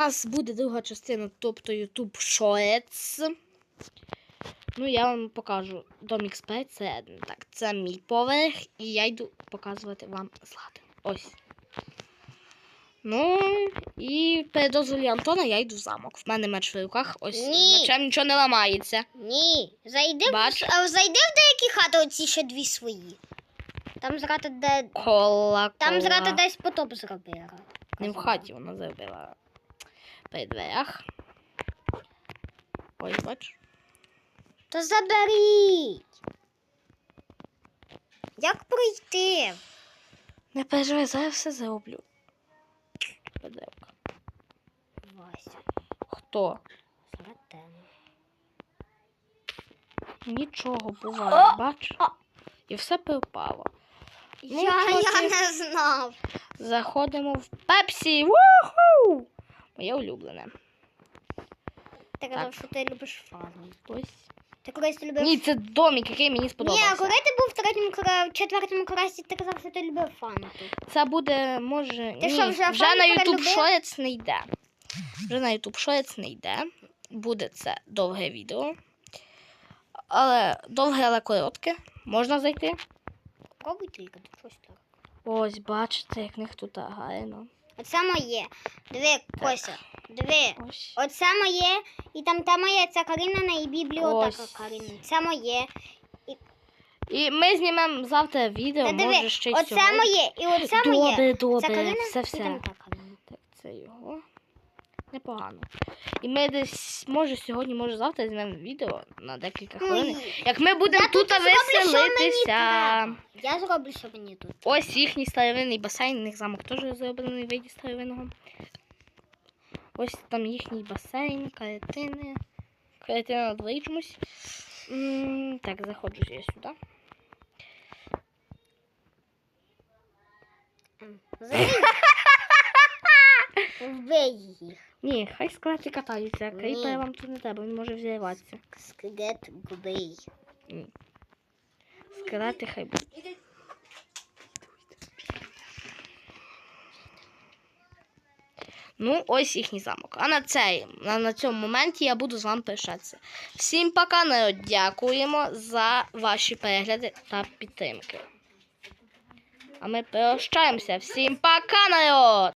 Нас буде друга частина, тобто YouTube Shorts. Ну, я вам покажу. Домік Спей, це так, це мій поверх, і я йду показувати вам злати. Ось. Ну, і перед дозволі Антона я йду в замок. В мене меч в руках, ось Ні. мечем нічого не ламається. Ні, зайди, Бач. в, а зайди в деякі хати, оці ще дві свої. Там зрати де. Кола, Там кола. зрати десь потоп зробила. Не в хаті вона зробила при дверях. Ось, бач. То заберіть. Як пройти? Не переживай, зараз все зроблю. Педелка. Вася, Хто? зратемо. Нічого буває, бач? І все перепало. Ну, я, що я не знав. Заходимо в Пепсі. Вуху! Моє улюблене. Ти казав, Так. що ти любиш фазу. Ось. Ти колись любив. Ні, це домик, який мені Ні, сподобався. а коли ти був в третьому кра- четвертому класі, ти казав, що ти любив фанту. Це буде, може. Ти ні, що, вже вже на YouTube? Shorts не йде. Вже на YouTube Shorts не йде. Буде це довге відео. Але довге, але коротке. Можна зайти. Пробуй тільки, тут щось так. Ось, бачите, як в них тут гарно. Оце моє. Диви, Кося, диви. Ось. Оце моє, і там та моє, ця Карінина і бібліотека Ось. Каріна. Це моє. І ми знімемо завтра відео, Та диви, може ще й оце сьогодні. моє, і оце само моє. добре, Це Карина, все, і все. там та Карина. Так, це його. Непогано. І ми десь, може, сьогодні, може завтра знімемо відео на декілька хвилин. Як ми будемо тут зроблю, веселитися. Я зроблю, що мені тут. Ось їхній старовинний басейн, у них замок теж зроблений в виді старовинного. Ось там їхній басейн, каретини. Каретина на дворі чомусь. М, Так, заходжу я сюди. Забій. Вбий їх. Ні, хай скелети катаються, Ні. кріпера вам тут не треба, він може взірватися. Скелет вбий. Ні. Скелети хай будуть. Ну, ось їхній замок. А на цей, на, на цьому моменті я буду з вами прощатися. Всім пока, народ. Дякуємо за ваші перегляди та підтримки. А ми прощаємося. Всім пока, народ!